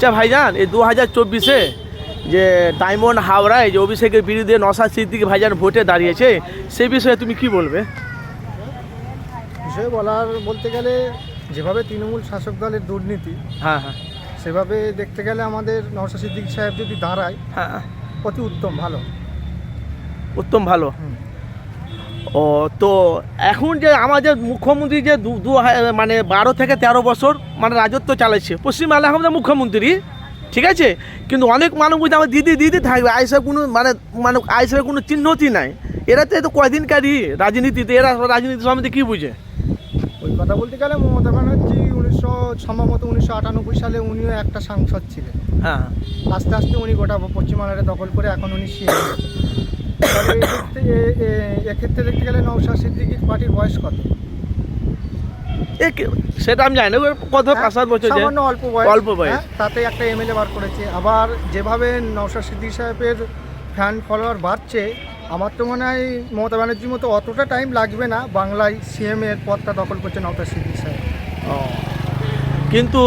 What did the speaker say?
আচ্ছা ভাইজান এই দু হাজার চব্বিশে যে ডায়মন্ড হাওড়ায় যে অভিষেকের বিরুদ্ধে নসাদ সিদ্দিকি ভাইজান ভোটে দাঁড়িয়েছে সেই বিষয়ে তুমি কি বলবে? বিষয়ে বলার বলতে গেলে যেভাবে তৃণমূল শাসক দলের দুর্নীতি হ্যাঁ হ্যাঁ। সেভাবে দেখতে গেলে আমাদের নওশা সিদ্দিক সাহেব যদি দাঁড়ায় হ্যাঁ। অতি উত্তম ভালো। উত্তম ভালো। ও তো এখন যে আমাদের মুখ্যমন্ত্রী যে দু দু মানে বারো থেকে তেরো বছর মানে রাজত্ব চালাচ্ছে পশ্চিমবাংলা আমাদের মুখ্যমন্ত্রী ঠিক আছে? কিন্তু অনেক মানুষ বুঝতে আমার দিদি দিদি থাকবে আইসা কোনো মানে মানে আইসার কোনো চিহ্নতি নাই। এরা তো তো কয়দিনকারই রাজনীতিতে এরা রাজনীতি সম্বন্ধে কী বুঝে? ওই কথা বলতে গেলে মমতা ব্যানার্জি উনিশশো সম্ভবত উনিশশো আটানব্বই সালে উনিও একটা সাংসদ ছিলেন। হ্যাঁ। আস্তে আস্তে উনি গোটা পশ্চিমবাংলাটা দখল করে এখন উনি তবে এক্ষেত্রে দেখতে গেলে নওশা সিদ্দিকির পার্টির বয়স কত সেটা আমি জানি না কত পাঁচ সাত বছর হ্যাঁ, সামান্য অল্প বয়স অল্প বয়স। হ্যাঁ, তাতে একটা এমএলএ বার করেছে আবার যেভাবে নওশা সিদ্দিক সাহেবের ফ্যান ফলোয়ার বাড়ছে আমার তো মনে হয় মমতা ব্যানার্জির মতো অতটা টাইম লাগবে না বাংলায় সিএম এর পদটা দখল করছে নওশা সিদ্দিক সাহেব। কিন্তু